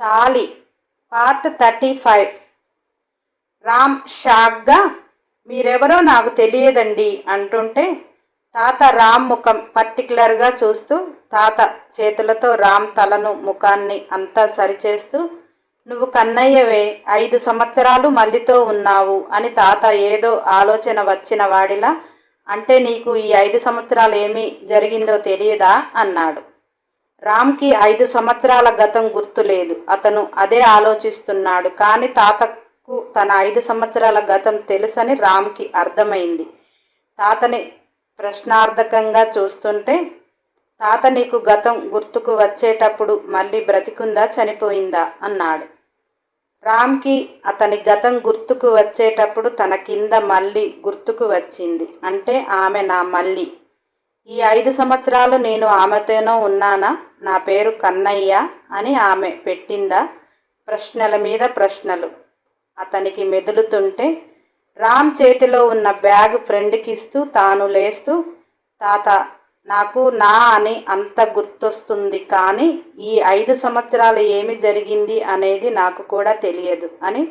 తాలి part thirty five. Ram షాక్గా మీరెవరో నాకు తెలియదండి అంటుంటే తాత రామ్ ముఖం పర్టికులర్గా చూస్తూ తాత చేతులతో రామ్ తలను ముఖాన్ని అంతా సరిచేస్తూ నువ్వు కన్నయ్యవే ఐదు సంవత్సరాలు మల్లితో ఉన్నావు అని తాత ఏదో ఆలోచన వచ్చిన వాడిలా అంటే నీకు ఈ ఐదు సంవత్సరాలు ఏమి జరిగిందో తెలియదా? అన్నాడు. రామ్కి ఐదు సంవత్సరాల గతం గుర్తులేదు. అతను అదే ఆలోచిస్తున్నాడు. కానీ తాతకు తన ఐదు సంవత్సరాల గతం తెలుసని రామ్కి అర్థమైంది. తాతని ప్రశ్నార్థకంగా చూస్తుంటే తాత నీకు గతం గుర్తుకు వచ్చేటప్పుడు మళ్ళీ బ్రతికుందా చనిపోయిందా? అన్నాడు. రామ్కి అతని గతం గుర్తుకు వచ్చేటప్పుడు తన కింద మళ్ళీ గుర్తుకు వచ్చింది. అంటే ఆమె నా మళ్ళీ. ఈ ఐదు సంవత్సరాలు నేను ఆమెతోనో ఉన్నానా? నా పేరు కన్నయ్య అని ఆమె పెట్టిందా? ప్రశ్నల మీద ప్రశ్నలు. అతనికి మెదులుతుంటే రామ్ చేతిలో ఉన్న బ్యాగ్ ఫ్రెండ్కి ఇస్తూ తాను లేస్తూ తాత నాకు నా అని అంత గుర్తొస్తుంది కానీ ఈ ఐదు సంవత్సరాలు ఏమి జరిగింది అనేది నాకు కూడా తెలియదు అని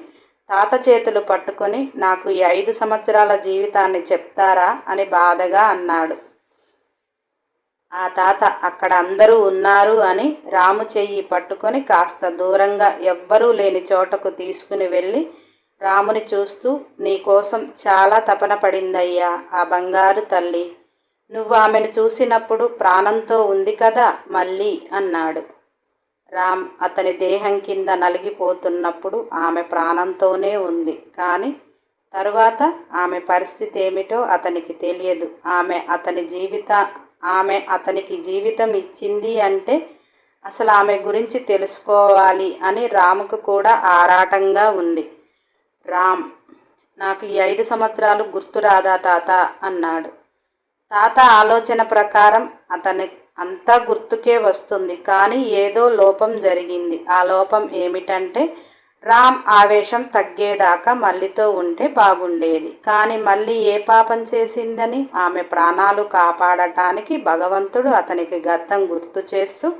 తాత చేతులు పట్టుకొని నాకు ఈ ఐదు సంవత్సరాల జీవితాన్ని చెప్తారా అని బాధగా అన్నాడు. ఆ తాత అక్కడ అందరూ ఉన్నారు అని రాము చెయ్యి పట్టుకొని కాస్త దూరంగా ఎవ్వరూ లేని చోటకు తీసుకుని వెళ్ళి రాముని చూస్తూ నీకోసం చాలా తపన పడిందయ్యా ఆ బంగారు తల్లి. నువ్వు ఆమెను చూసినప్పుడు ప్రాణంతో ఉంది కదా మళ్ళీ అన్నాడు. రామ్ అతని దేహం కింద నలిగిపోతున్నప్పుడు ఆమె ప్రాణంతోనే ఉంది. కానీ తరువాత ఆమె పరిస్థితి ఏమిటో అతనికి తెలియదు. ఆమె అతని జీవిత ఆమె అతనికి జీవితం ఇచ్చింది అంటే అసలు ఆమె గురించి తెలుసుకోవాలి అని రాముకు కూడా ఆరాటంగా ఉంది. రామ్ నాకు ఈ ఐదు సంవత్సరాలు గుర్తురాదా తాత? అన్నాడు. తాత ఆలోచన ప్రకారం అతని అంతా గుర్తుకే వస్తుంది. కానీ ఏదో లోపం జరిగింది. ఆ లోపం ఏమిటంటే రామ్ ఆవేశం తగ్గేదాకా మల్లితో ఉంటే బాగుండేది. కానీ మళ్ళీ ఏ పాపం చేసిందని ఆమె ప్రాణాలు కాపాడటానికి భగవంతుడు అతనికి గతం గుర్తు చేస్తూ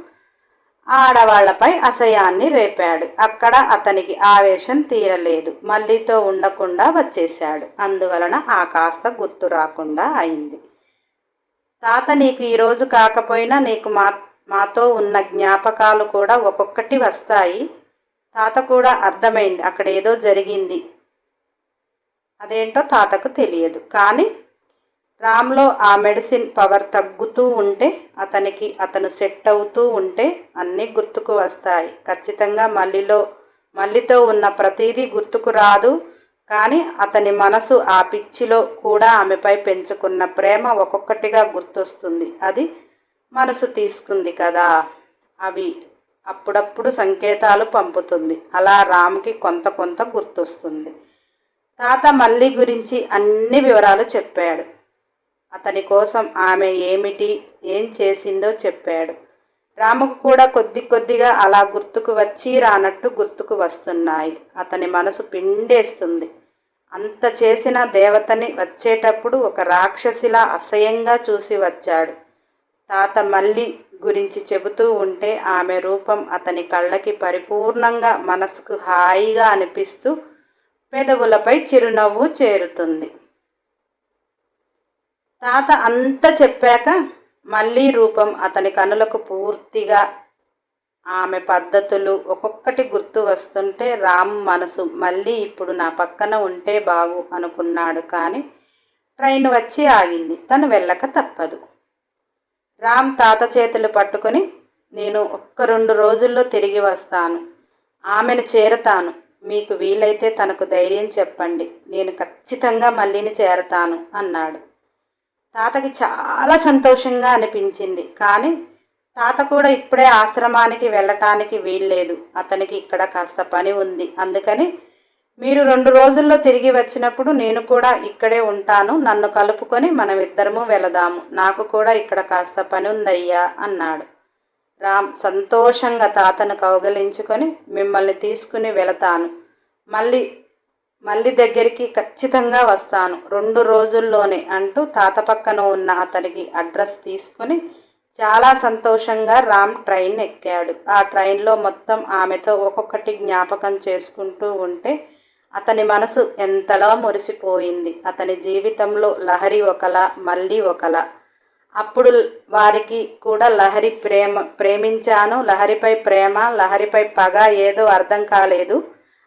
ఆడవాళ్ళపై అసహ్యాన్ని రేపాడు. అక్కడ అతనికి ఆవేశం తీరలేదు. మల్లితో ఉండకుండా వచ్చేశాడు. అందువలన ఆ కాస్త గుర్తు రాకుండా అయింది. తాత నీకు ఈరోజు కాకపోయినా నీకు మా మాతో ఉన్న జ్ఞాపకాలు కూడా ఒక్కొక్కటి వస్తాయి. తాత కూడా అర్థమైంది. అక్కడ ఏదో జరిగింది. అదేంటో తాతకు తెలియదు. కానీ రామ్లో ఆ మెడిసిన్ పవర్ తగ్గుతూ ఉంటే అతనికి అతను సెట్ అవుతూ ఉంటే అన్నీ గుర్తుకు వస్తాయి. ఖచ్చితంగా మల్లిలో మల్లితో ఉన్న ప్రతిదీ గుర్తుకు రాదు. కానీ అతని మనసు ఆ పిచ్చిలో కూడా ఆమెపై పెంచుకున్న ప్రేమ ఒక్కొక్కటిగా గుర్తొస్తుంది. అది మనసు తీసుకుంది కదా అవి. అప్పుడప్పుడు సంకేతాలు పంపుతుంది. అలా రామ్కి కొంత కొంత గుర్తొస్తుంది. తాత మళ్ళీ గురించి అన్ని వివరాలు చెప్పాడు. అతని కోసం ఆమె ఏమిటి ఏం చేసిందో చెప్పాడు. రాముకు కూడా కొద్ది కొద్దిగా అలా గుర్తుకు వచ్చి రానట్టు గుర్తుకు వస్తున్నాయి. అతని మనసు పిండేస్తుంది. అంత చేసిన దేవతని వచ్చేటప్పుడు ఒక రాక్షసిలా అసహ్యంగా చూసి వచ్చాడు. తాత మళ్ళీ గురించి చెబుతూ ఉంటే ఆమె రూపం అతని కళ్ళకి పరిపూర్ణంగా మనసుకు హాయిగా అనిపిస్తూ పెదవులపై చిరునవ్వు చేరుతుంది. తాత అంత చెప్పాక మళ్ళీ రూపం అతని కనులకు పూర్తిగా ఆమె పద్ధతులు ఒక్కొక్కటి గుర్తు వస్తుంటే రామ్ మనసు మళ్ళీ ఇప్పుడు నా పక్కన ఉంటే బాగు అనుకున్నాడు కానీ ట్రైన్ వచ్చి ఆగింది. తను వెళ్ళక తప్పదు. రామ్ తాత చేతులు పట్టుకొని నేను ఒక్క రెండు రోజుల్లో తిరిగి వస్తాను. ఆమెను చేరతాను. మీకు వీలైతే తనకు ధైర్యం చెప్పండి. నేను ఖచ్చితంగా మళ్ళీని చేరతాను అన్నాడు. తాతకి చాలా సంతోషంగా అనిపించింది. కానీ తాత కూడా ఇప్పుడే ఆశ్రమానికి వెళ్ళటానికి వీల్లేదు. అతనికి ఇక్కడ కాస్త పని ఉంది. అందుకని మీరు రెండు రోజుల్లో తిరిగి వచ్చినప్పుడు నేను కూడా ఇక్కడే ఉంటాను. నన్ను కలుపుకొని మనం ఇద్దరము వెళదాము. నాకు కూడా ఇక్కడ కాస్త పని ఉందయ్యా అన్నాడు. రామ్ సంతోషంగా తాతను కౌగలించుకొని మిమ్మల్ని తీసుకుని వెళతాను. మళ్ళీ మళ్ళీ దగ్గరికి ఖచ్చితంగా వస్తాను. రెండు రోజుల్లోనే అంటూ తాత పక్కన ఉన్న అతనికి అడ్రస్ తీసుకుని చాలా సంతోషంగా రామ్ ట్రైన్ ఎక్కాడు. ఆ ట్రైన్లో మొత్తం ఆమెతో ఒక్కొక్కటి జ్ఞాపకం చేసుకుంటూ ఉంటే అతని మనసు ఎంతలా మురిసిపోయింది. అతని జీవితంలో లహరి ఒకలా మళ్ళీ ఒకలా. అప్పుడు వారికి కూడా లహరి ప్రేమ ప్రేమించాను. లహరిపై ప్రేమ లహరిపై పగ ఏదో అర్థం కాలేదు.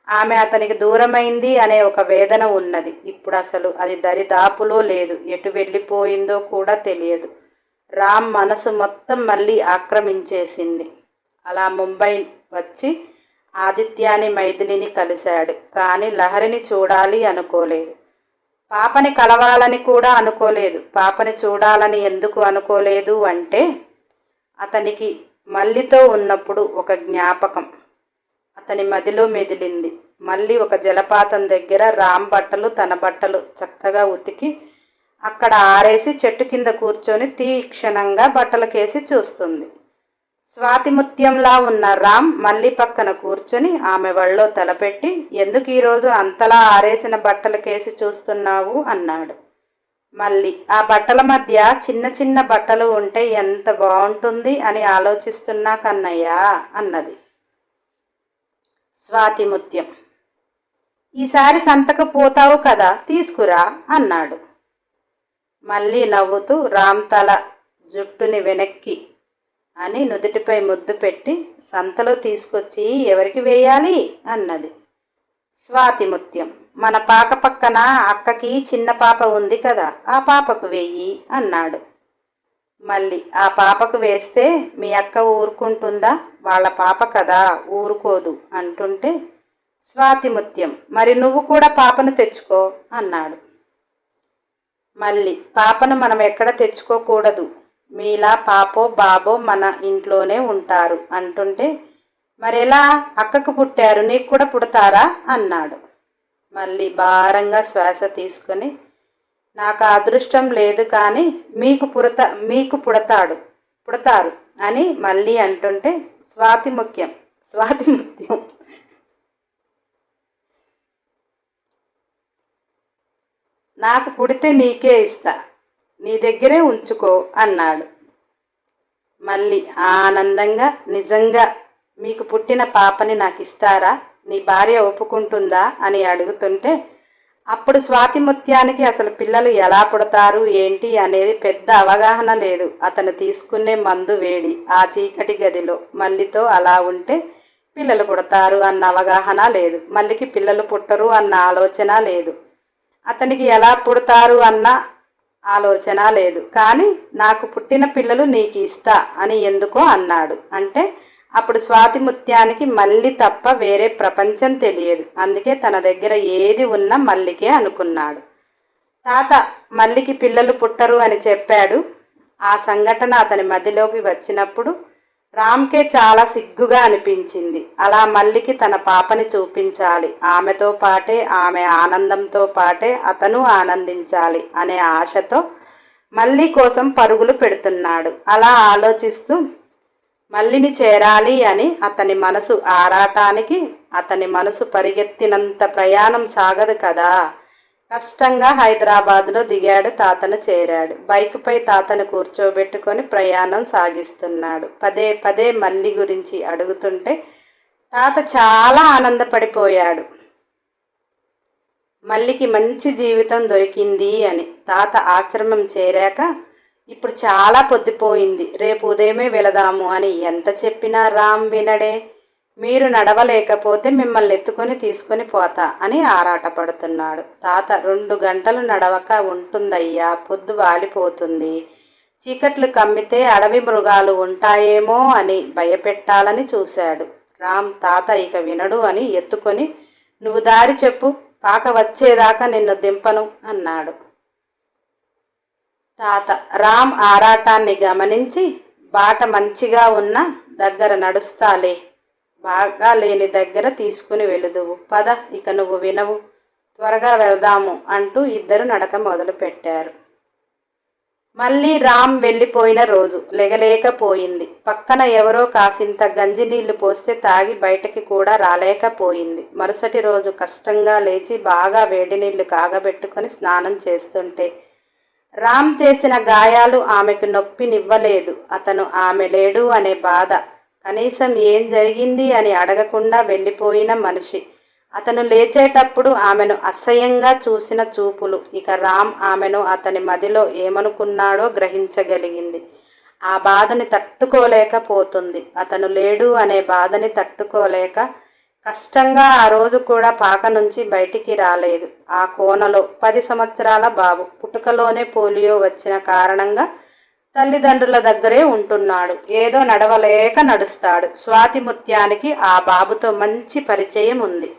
ఆమె అతనికి దూరమైంది అనే ఒక వేదన ఉన్నది. ఇప్పుడు అసలు అది దరిదాపులో లేదు. ఎటు వెళ్ళిపోయిందో కూడా తెలియదు. రామ్ మనసు మొత్తం మళ్ళీ ఆక్రమించేసింది. అలా ముంబై వచ్చి ఆదిత్యాని మైథిలిని కలిశాడు. కానీ లహరిని చూడాలి అనుకోలేదు. పాపని కలవాలని కూడా అనుకోలేదు. పాపని చూడాలని ఎందుకు అనుకోలేదు అంటే అతనికి మల్లితో ఉన్నప్పుడు ఒక జ్ఞాపకం. అతని మదిలో మెదిలింది. మళ్ళీ ఒక జలపాతం దగ్గర రామ్ బట్టలు తన బట్టలు చక్కగా ఉతికి అక్కడ ఆరేసి చెట్టు కింద కూర్చొని తీక్షణంగా బట్టలకేసి చూస్తుంది. స్వాతిముత్యంలా ఉన్న రామ్ మళ్ళీ పక్కన కూర్చొని ఆమె వళ్ళో తలపెట్టి ఎందుకు ఈరోజు అంతలా ఆరేసిన బట్టలకేసి చూస్తున్నావు? అన్నాడు. మళ్ళీ ఆ బట్టల మధ్య చిన్న చిన్న బట్టలు ఉంటే ఎంత బాగుంటుంది అని ఆలోచిస్తున్నా కన్నయ్యా అన్నది. స్వాతిముత్యం ఈసారి సంతకు పోతావు కదా తీసుకురా అన్నాడు. మళ్ళీ నవ్వుతూ రామ్ తల జుట్టుని వెనక్కి అని నుదుటిపై ముద్దు పెట్టి సంతలో తీసుకొచ్చి ఎవరికి వేయాలి? అన్నది. స్వాతిముత్యం మన పాక పక్కన అక్కకి చిన్న పాప ఉంది కదా ఆ పాపకు వెయ్యి అన్నాడు. మళ్ళీ ఆ పాపకు వేస్తే మీ అక్క ఊరుకుంటుందా? వాళ్ళ పాప కదా ఊరుకోదు అంటుంటే స్వాతిముత్యం మరి నువ్వు కూడా పాపను తెచ్చుకో అన్నాడు. మళ్ళీ పాపను మనం ఎక్కడ తెచ్చుకోకూడదు? మీలా పాపో బాబో మన ఇంట్లోనే ఉంటారు అంటుంటే మరెలా? అక్కకు పుట్టారు నీకు కూడా పుడతారా? అన్నాడు. మళ్ళీ భారంగా శ్వాస తీసుకొని నాకు అదృష్టం లేదు కానీ మీకు పుడత మీకు పుడతాడు పుడతారు అని మళ్ళీ అంటుంటే స్వాతి ముఖ్యం స్వాతి ముఖ్యం. నాకు పుడితే నీకే ఇస్తా నీ దగ్గరే ఉంచుకో అన్నాడు. మళ్ళీ ఆనందంగా నిజంగా మీకు పుట్టిన పాపని నాకు ఇస్తారా నీ భార్య ఒప్పుకుంటుందా? అని అడుగుతుంటే అప్పుడు స్వాతిముత్యానికి అసలు పిల్లలు ఎలా పుడతారు ఏంటి అనేది పెద్ద అవగాహన లేదు. అతను తీసుకునే మందు వేడి ఆ చీకటి గదిలో మల్లితో అలా ఉంటే పిల్లలు పుడతారు అన్న అవగాహన లేదు. మళ్ళీకి పిల్లలు పుట్టరు అన్న ఆలోచన లేదు. అతనికి ఎలా పుడతారు అన్న ఆలోచన లేదు. కానీ నాకు పుట్టిన పిల్లలు నీకు ఇస్తా అని ఎందుకో అన్నాడు. అంటే అప్పుడు స్వాతిముత్యానికి మళ్ళీ తప్ప వేరే ప్రపంచం తెలియదు. అందుకే తన దగ్గర ఏది ఉన్నా మల్లికే అనుకున్నాడు. తాత మల్లికి పిల్లలు పుట్టరు అని చెప్పాడు. ఆ సంఘటన అతని మదిలోకి వచ్చినప్పుడు రామ్కే చాలా సిగ్గుగా అనిపించింది. అలా మల్లికి తన పాపని చూపించాలి. ఆమెతో పాటే ఆమె ఆనందంతో పాటే అతను ఆనందించాలి అనే ఆశతో మల్లి కోసం పరుగులు పెడుతున్నాడు. అలా ఆలోచిస్తూ మల్లిని చేరాలి అని అతని మనసు ఆరాటానికి అతని మనసు పరిగెత్తినంత ప్రయాణం సాగదు కదా. కష్టంగా హైదరాబాద్లో దిగాడు తాతను చేరాడు. బైకుపై తాతను కూర్చోబెట్టుకొని ప్రయాణం సాగిస్తున్నాడు. పదే పదే మల్లి గురించి అడుగుతుంటే తాత చాలా ఆనందపడిపోయాడు. మల్లికి మంచి జీవితం దొరికింది అని. తాత ఆశ్రమం చేరాక ఇప్పుడు చాలా పొద్దుపోయింది. రేపు ఉదయమే వెళదాము అని ఎంత చెప్పినా రామ్ వినడే. మీరు నడవలేకపోతే మిమ్మల్ని ఎత్తుకొని తీసుకొని పోతా అని ఆరాటపడుతున్నాడు. తాత రెండు గంటలు నడవక ఉంటుందయ్యా పొద్దు వాలిపోతుంది. చీకట్లు కమ్మితే అడవి మృగాలు ఉంటాయేమో అని భయపెట్టాలని చూశాడు. రామ్ తాత ఇక వినడు అని ఎత్తుకొని నువ్వు దారి చెప్పు పాక వచ్చేదాకా నిన్ను దింపను అన్నాడు. తాత రామ్ ఆరాటాన్ని గమనించి బాట మంచిగా ఉన్న దగ్గర నడుస్తాలే బాగా లేని దగ్గర తీసుకుని వెళుదువు పద ఇక నువ్వు వినవు. త్వరగా వెళ్దాము అంటూ ఇద్దరు నడక మొదలుపెట్టారు. మళ్ళీ రామ్ వెళ్ళిపోయిన రోజు లెగలేకపోయింది. పక్కన ఎవరో కాసింత గంజి నీళ్ళు పోస్తే తాగి బయటకి కూడా రాలేకపోయింది. మరుసటి రోజు కష్టంగా లేచి బాగా వేడి నీళ్ళు కాగబెట్టుకొని స్నానం చేస్తుంటే రామ్ చేసిన గాయాలు ఆమెకు నొప్పినివ్వలేదు. అతను ఆమె లేడు అనే బాధ కనీసం ఏం జరిగింది అని అడగకుండా వెళ్ళిపోయిన మనిషి. అతను లేచేటప్పుడు ఆమెను అసహ్యంగా చూసిన చూపులు. ఇక రామ్ ఆమెను అతని మదిలో ఏమనుకున్నాడో గ్రహించగలిగింది. ఆ బాధని తట్టుకోలేకపోతుంది. అతను లేడు అనే బాధని తట్టుకోలేక కష్టంగా ఆ రోజు కూడా పాక నుంచి బయటికి రాలేదు. ఆ కోనలో పది సంవత్సరాల బాబు. పుట్టుకలోనే పోలియో వచ్చిన కారణంగా తల్లిదండ్రుల దగ్గరే ఉంటున్నాడు. ఏదో నడవలేక నడుస్తాడు. స్వాతి ముత్యానికి ఆ బాబుతో మంచి పరిచయం ఉంది.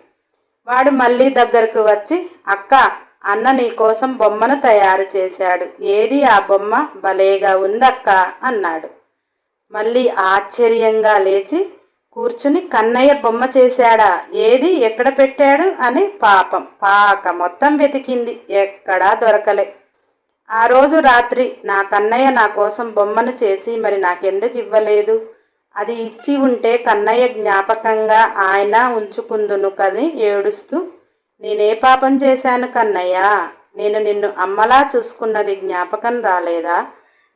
వాడు మళ్ళీ దగ్గరకు వచ్చి అక్క అన్న నీ కోసం బొమ్మను తయారు చేశాడు. ఏది ఆ బొమ్మ? భలేగా ఉందక్క అన్నాడు. మళ్ళీ ఆశ్చర్యంగా లేచి కూర్చుని కన్నయ్య బొమ్మ చేశాడా? ఏది? ఎక్కడ పెట్టాడు? అని పాపం పాక మొత్తం వెతికింది. ఎక్కడా దొరకలే. ఆ రోజు రాత్రి నా కన్నయ్య నా కోసం బొమ్మను చేసి మరి నాకెందుకు ఇవ్వలేదు? అది ఇచ్చి ఉంటే కన్నయ్య జ్ఞాపకంగా ఆయన ఉంచుకుందును కది ఏడుస్తూ నేనే పాపం చేశాను కన్నయ్య. నేను నిన్ను అమ్మలా చూసుకున్నది జ్ఞాపకం రాలేదా?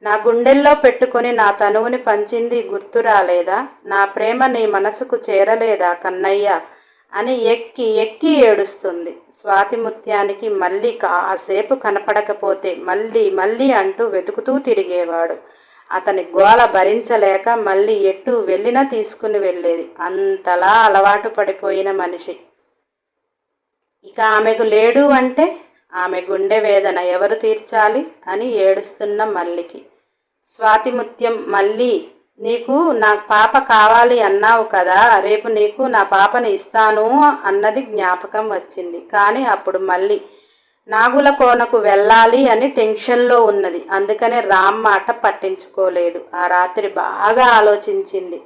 నా గుండెల్లో పెట్టుకొని నా తనువుని పంచింది గుర్తు రాలేదా? నా ప్రేమ నీ మనసుకు చేరలేదా కన్నయ్య? అని ఎక్కి ఎక్కి ఏడుస్తుంది. స్వాతి ముత్యానికి మళ్ళీ కాసేపు కనపడకపోతే మళ్ళీ మళ్ళీ అంటూ వెతుకుతూ తిరిగేవాడు. అతని గోల భరించలేక మళ్ళీ ఎటు వెళ్ళినా తీసుకుని వెళ్ళేది. అంతలా అలవాటు పడిపోయిన మనిషి. ఇక ఆమెకు లేడు అంటే ఆమె గుండె వేదన ఎవరు తీర్చాలి అని ఏడుస్తున్న మల్లికి. స్వాతిముత్యం మళ్ళీ నీకు నా పాప కావాలి అన్నావు కదా రేపు నీకు నా పాపని ఇస్తాను అన్నది జ్ఞాపకం వచ్చింది. కానీ అప్పుడు మళ్ళీ నాగుల కోనకు వెళ్ళాలి అని టెన్షన్లో ఉన్నది. అందుకనే రామ్ మాట పట్టించుకోలేదు. ఆ రాత్రి బాగా ఆలోచించింది.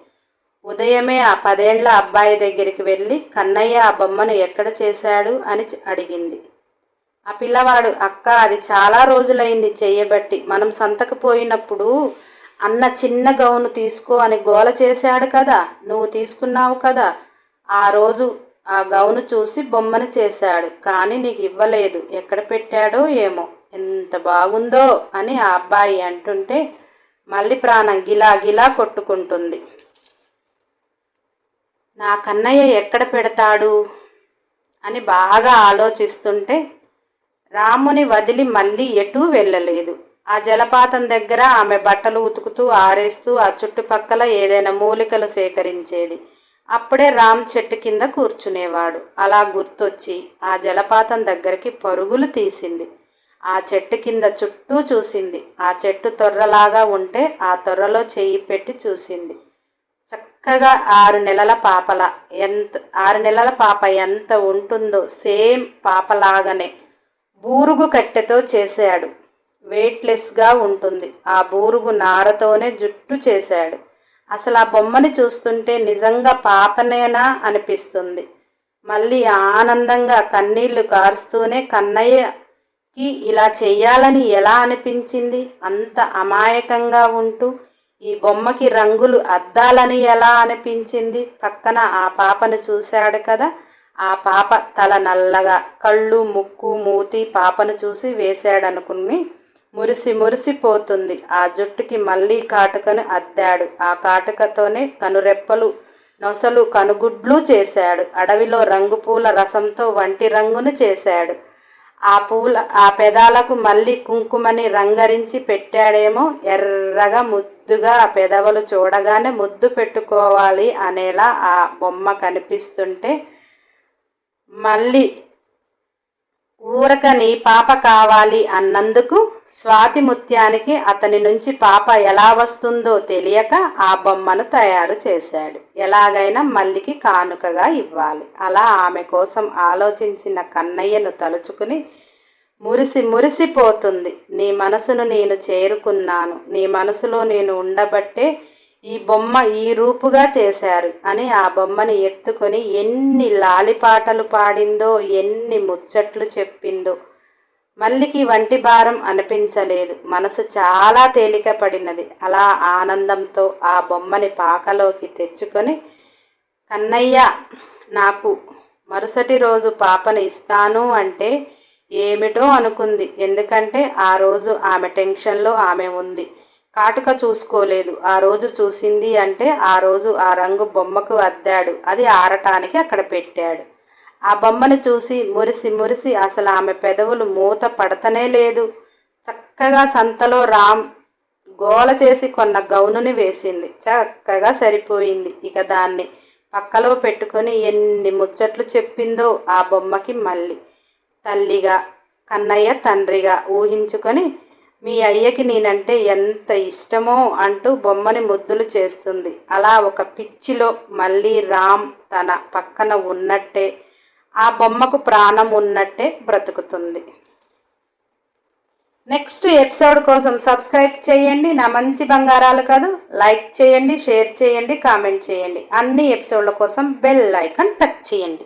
ఉదయమే ఆ పదేండ్ల అబ్బాయి దగ్గరికి వెళ్ళి కన్నయ్య ఆ బొమ్మను ఎక్కడ చేశాడు? అని అడిగింది. ఆ పిల్లవాడు అక్క అది చాలా రోజులైంది చేయబట్టి మనం సంతకు పోయినప్పుడు అన్న చిన్న గౌను తీసుకో అని గోల చేశాడు కదా నువ్వు తీసుకున్నావు కదా. ఆ రోజు ఆ గౌను చూసి బొమ్మను చేశాడు కానీ నీకు ఇవ్వలేదు. ఎక్కడ పెట్టాడో ఏమో. ఎంత బాగుందో అని ఆ అబ్బాయి అంటుంటే మళ్ళీ ప్రాణం గిలా గిలా కొట్టుకుంటుంది. నా కన్నయ్య ఎక్కడ పెడతాడు అని బాగా ఆలోచిస్తుంటే రాముని వదిలి మళ్ళీ ఎటూ వెళ్ళలేదు. ఆ జలపాతం దగ్గర ఆమె బట్టలు ఉతుకుతూ ఆరేస్తూ ఆ చుట్టుపక్కల ఏదైనా మూలికలు సేకరించేది. అప్పుడే రామ్ చెట్టు కింద కూర్చునేవాడు. అలా గుర్తొచ్చి ఆ జలపాతం దగ్గరికి పరుగులు తీసింది. ఆ చెట్టు కింద చుట్టూ చూసింది. ఆ చెట్టు తొర్రలాగా ఉంటే ఆ తొర్రలో చెయ్యి పెట్టి చూసింది. చక్కగా ఆరు నెలల పాపల ఎంత ఆరు నెలల పాప ఎంత ఉంటుందో సేమ్ పాపలాగానే బూరుగు కట్టెతో చేశాడు. వెయిట్లెస్గా ఉంటుంది. ఆ బూరుగు నారతోనే జుట్టు చేశాడు. అసలు ఆ బొమ్మని చూస్తుంటే నిజంగా పాపనేనా అనిపిస్తుంది. మళ్ళీ ఆనందంగా కన్నీళ్ళు కారుస్తూనే కన్నయ్యకి ఇలా చెయ్యాలని ఎలా అనిపించింది? అంత అమాయకంగా ఉంటూ ఈ బొమ్మకి రంగులు అద్దాలని ఎలా అనిపించింది? పక్కన ఆ పాపను చూశాడు కదా? ఆ పాప తల నల్లగా కళ్ళు ముక్కు మూతి పాపను చూసి వేశాడనుకుని మురిసి మురిసిపోతుంది ఆ జుట్టుకి మళ్ళీ కాటుకను అద్దాడు. ఆ కాటుకతోనే కనురెప్పలు నొసలు కనుగుడ్లు చేశాడు. అడవిలో రంగు పూల రసంతో వంటి రంగును చేశాడు. ఆ పూల ఆ పెదాలకు మళ్ళీ కుంకుమని రంగరించి పెట్టాడేమో? ఎర్రగా ముద్దుగా ఆ పెదవులు చూడగానే ముద్దు పెట్టుకోవాలి అనేలా ఆ బొమ్మ కనిపిస్తుంటే మళ్ళీ ఊరకని పాప కావాలి అన్నందుకు స్వాతి ముత్యానికి అతని నుంచి పాప ఎలా వస్తుందో తెలియక ఆ బొమ్మను తయారు చేశాడు. ఎలాగైనా మల్లికి కానుకగా ఇవ్వాలి. అలా ఆమె కోసం ఆలోచించిన కన్నయ్యను తలుచుకుని మురిసి మురిసిపోతుంది. నీ మనసును నేను చేరుకున్నాను. నీ మనసులో నేను ఉండబట్టే ఈ బొమ్మ ఈ రూపుగా చేశారు అని ఆ బొమ్మని ఎత్తుకొని ఎన్ని లాలిపాటలు పాడిందో ఎన్ని ముచ్చట్లు చెప్పిందో. మల్లికి వంటి భారం అనిపించలేదు. మనసు చాలా తేలిక పడినది అలా ఆనందంతో ఆ బొమ్మని పాకలోకి తెచ్చుకొని కన్నయ్య నాకు మరుసటి రోజు పాపను ఇస్తాను అంటే ఏమిటో అనుకుంది. ఎందుకంటే ఆ రోజు ఆమె టెన్షన్లో ఆమె ఉంది. కాటుక చూసుకోలేదు. ఆ రోజు చూసింది అంటే ఆ రోజు ఆ రంగు బొమ్మకు అద్దాడు. అది ఆరటానికి అక్కడ పెట్టాడు. ఆ బొమ్మను చూసి మురిసి మురిసి అసలు ఆమె పెదవులు మూత పడతనే లేదు. చక్కగా సంతలో రామ్ గోల చేసి కొన్న గౌనుని వేసింది. చక్కగా సరిపోయింది. ఇక దాన్ని పక్కలో పెట్టుకొని ఎన్ని ముచ్చట్లు చెప్పిందో ఆ బొమ్మకి మళ్ళీ. తల్లిగా కన్నయ్య తండ్రిగా ఊహించుకొని మీ అయ్యకి నేనంటే ఎంత ఇష్టమో అంటూ బొమ్మని ముద్దులు చేస్తుంది. అలా ఒక పిచ్చిలో మళ్ళీ రామ్ తన పక్కన ఉన్నట్టే ఆ బొమ్మకు ప్రాణం ఉన్నట్టే బ్రతుకుతుంది. నెక్స్ట్ ఎపిసోడ్ కోసం సబ్స్క్రైబ్ చేయండి. నా మంచి బంగారాలు కాదు లైక్ చేయండి షేర్ చేయండి కామెంట్ చేయండి. అన్ని ఎపిసోడ్ల కోసం బెల్ ఐకాన్ టచ్ చేయండి.